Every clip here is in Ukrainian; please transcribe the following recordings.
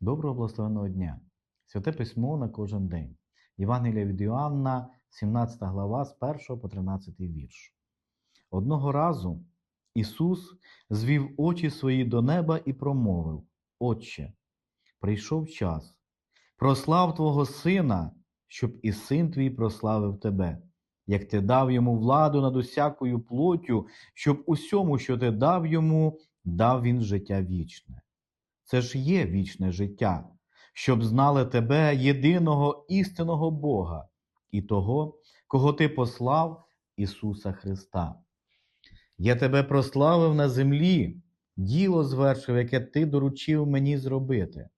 Доброго благословенного дня! Святе письмо на кожен день. Євангелія від Іоанна, 17 глава, з 1 по 13 вірш. Одного разу Ісус звів очі свої до неба і промовив: Отче, прийшов час, прослав Твого Сина, щоб і син твій прославив Тебе, як ти дав йому владу над усякою плоттю, щоб усьому, що ти дав йому, дав він життя вічне. Це ж є вічне життя, щоб знали тебе, єдиного істинного Бога, і того, кого ти послав, Ісуса Христа. Я тебе прославив на землі, діло звершив, яке ти доручив мені зробити.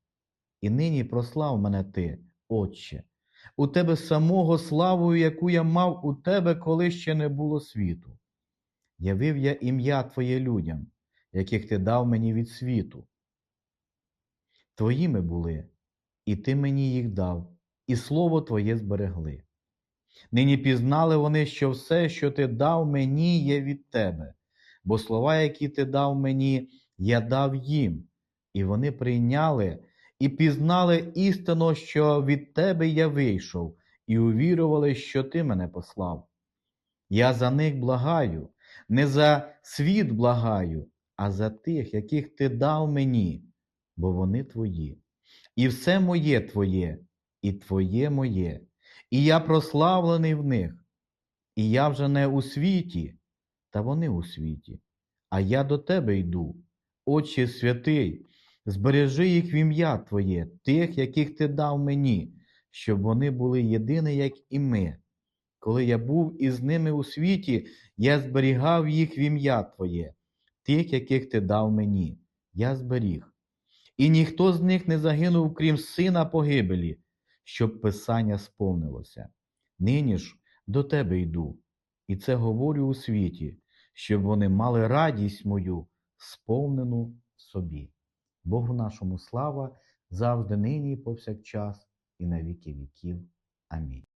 І нині прослав мене ти, Отче, у тебе самого славою, яку я мав у тебе, коли ще не було світу. Явив я ім'я Твоє людям, яких ти дав мені від світу. Твоїми були, і ти мені їх дав, і слово Твоє зберегли. Нині пізнали вони, що все, що ти дав мені, є від тебе, бо слова, які ти дав мені, я дав їм, і вони прийняли і пізнали істину, що від тебе я вийшов, і увірували, що ти мене послав. Я за них благаю, не за світ благаю, а за тих, яких ти дав мені, бо вони твої. І все моє твоє, і твоє моє, і я прославлений в них. І я вже не у світі, та вони у світі, а я до тебе йду, Отче святий, збережи їх в ім'я Твоє, тих, яких ти дав мені, щоб вони були єдині, як і ми. Коли я був із ними у світі, я зберігав їх в ім'я Твоє, тих, яких ти дав мені, я зберіг. І ніхто з них не загинув, крім сина погибелі, щоб Писання сповнилося. Нині ж до тебе йду, і це говорю у світі, щоб вони мали радість мою, сповнену собі. Богу нашому слава завжди нині повсякчас, і на віки віків. Амінь.